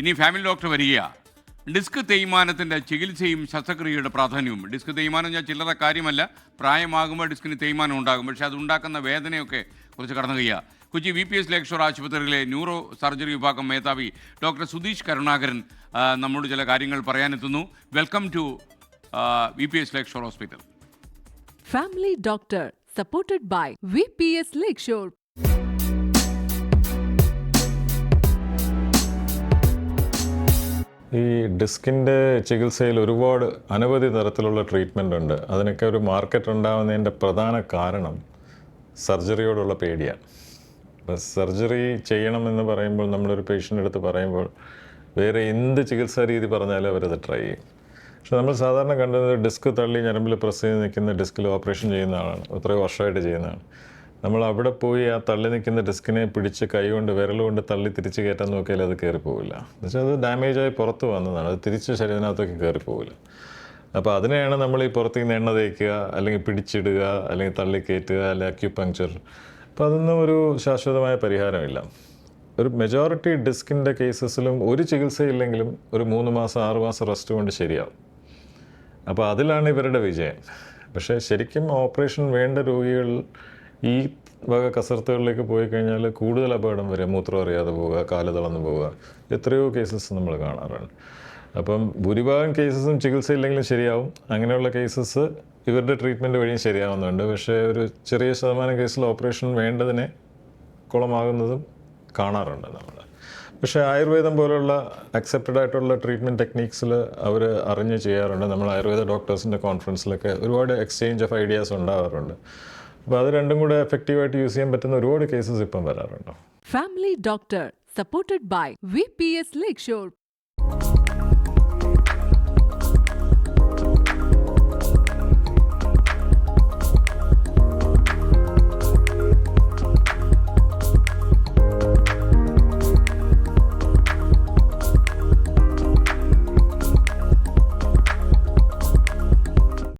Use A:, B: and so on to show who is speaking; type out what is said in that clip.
A: ഇനി family doctor വരിക disc തേയ്മാനത്തിന്റെ ചികിത്സയും ശസ്ത്രക്രിയയുടെ പ്രാധാന്യവും. ഡിസ്ക് തേയ്മാനം ഞാൻ ചില്ലറ കാര്യമല്ല പ്രായമാകുമ്പോൾ ഡിസ്കിന് തേയ്മാനം ഉണ്ടാകും. പക്ഷേ അത് ഉണ്ടാക്കുന്ന വേദനയൊക്കെ കുറിച്ച് കടന്നു കഴിയുക Kochi V P S Lakeshore ആശുപത്രിയിലെ ന്യൂറോ സർജറി വിഭാഗം മേധാവി ഡോക്ടർ സുധീഷ് കരുണാകരൻ നമ്മോട് ചില കാര്യങ്ങൾ പറയാനെത്തുന്നു. Welcome to V P S Lakeshore hospital.
B: Family doctor supported by V P S Lakeshore.
C: ഈ ഡിസ്കിന്റെ ചികിത്സയിൽ ഒരുപാട് അനവധി തരത്തിലുള്ള ട്രീറ്റ്മെന്റ് ഉണ്ട്. അതിനൊക്കെ ഒരു മാർക്കറ്റ് ഉണ്ടാകുന്നതിന്റെ പ്രധാന കാരണം സർജറിയോടുള്ള പേടിയാണ്. അപ്പോൾ സർജറി ചെയ്യണമെന്ന് പറയുമ്പോൾ നമ്മളൊരു പേഷ്യന്റെ അടുത്ത് പറയുമ്പോൾ വേറെ എന്ത് ചികിത്സാ രീതി പറഞ്ഞാലും അവരത് ട്രൈ ചെയ്യും. പക്ഷെ നമ്മൾ സാധാരണ കണ്ടത് ഡിസ്ക് തള്ളി ഞരമ്പിൽ പ്രസ് ചെയ്ത് നിൽക്കുന്ന ഡിസ്കിൽ ഓപ്പറേഷൻ ചെയ്യുന്ന ആളാണ്. എത്രയോ വർഷമായിട്ട് ചെയ്യുന്നതാണ് നമ്മൾ അവിടെ പോയി ആ തള്ളി നിൽക്കുന്ന ഡിസ്കിനെ പിടിച്ച് കൈകൊണ്ട് വിരൽ കൊണ്ട് തള്ളി തിരിച്ച് കയറ്റാൻ നോക്കിയാൽ അത് കയറി പോവില്ല. എന്നുവെച്ചാൽ അത് ഡാമേജായി പുറത്ത് വന്നതാണ്. അത് തിരിച്ച് ശരീരത്തിനകത്തേക്ക് കയറി പോവില്ല. അപ്പോൾ അതിനെയാണ് നമ്മൾ ഈ പുറത്തേക്ക് നിന്ന് എണ്ണ തേക്കുക അല്ലെങ്കിൽ പിടിച്ചിടുക അല്ലെങ്കിൽ തള്ളി കയറ്റുക അല്ലെങ്കിൽ അക്യുപങ്ക്ചർ അപ്പോൾ അതൊന്നും ഒരു ശാശ്വതമായ പരിഹാരമില്ല. ഒരു മെജോറിറ്റി ഡിസ്കിന്റെ കേസസിലും ഒരു ചികിത്സയില്ലെങ്കിലും ഒരു മൂന്ന് മാസം ആറ് മാസം റെസ്റ്റ് കൊണ്ട് ശരിയാവും. അപ്പോൾ അതിലാണ് ഇവരുടെ വിജയം. പക്ഷേ ശരിക്കും ഓപ്പറേഷൻ വേണ്ട രോഗികൾ ഈ വക കസർത്തുകളിലേക്ക് പോയി കഴിഞ്ഞാൽ കൂടുതൽ അപകടം വരെ മൂത്രം അറിയാതെ പോവുക കാൽ തളർന്നു പോവുക. എത്രയോ കേസസ് നമ്മൾ കാണാറുണ്ട്. അപ്പം ഭൂരിഭാഗം കേസസും ചികിത്സയില്ലെങ്കിലും ശരിയാവും. അങ്ങനെയുള്ള കേസസ് ഇവരുടെ ട്രീറ്റ്മെന്റ് വഴിയും ശരിയാവുന്നുണ്ട്. പക്ഷേ ഒരു ചെറിയ ശതമാനം കേസിൽ ഓപ്പറേഷൻ വേണ്ടതിനെ കുളമാകുന്നതും കാണാറുണ്ട് നമ്മൾ പക്ഷേ ആയുർവേദം പോലുള്ള അക്സെപ്റ്റഡ് ആയിട്ടുള്ള ട്രീറ്റ്മെന്റ് ടെക്നീക്സിൽ അവർ അറിഞ്ഞ് ചെയ്യാറുണ്ട്. നമ്മൾ ആയുർവേദ ഡോക്ടേഴ്സിന്റെ കോൺഫറൻസിലൊക്കെ ഒരുപാട് എക്സ്ചേഞ്ച് ഓഫ് ഐഡിയാസ് ഉണ്ടാവാറുണ്ട്. അപ്പോൾ അത് രണ്ടും കൂടെ എഫക്റ്റീവായിട്ട് യൂസ് ചെയ്യാൻ പറ്റുന്ന ഒരുപാട് കേസസ് ഇപ്പം വരാറുണ്ട്
B: by V P S VPS Lakeshore.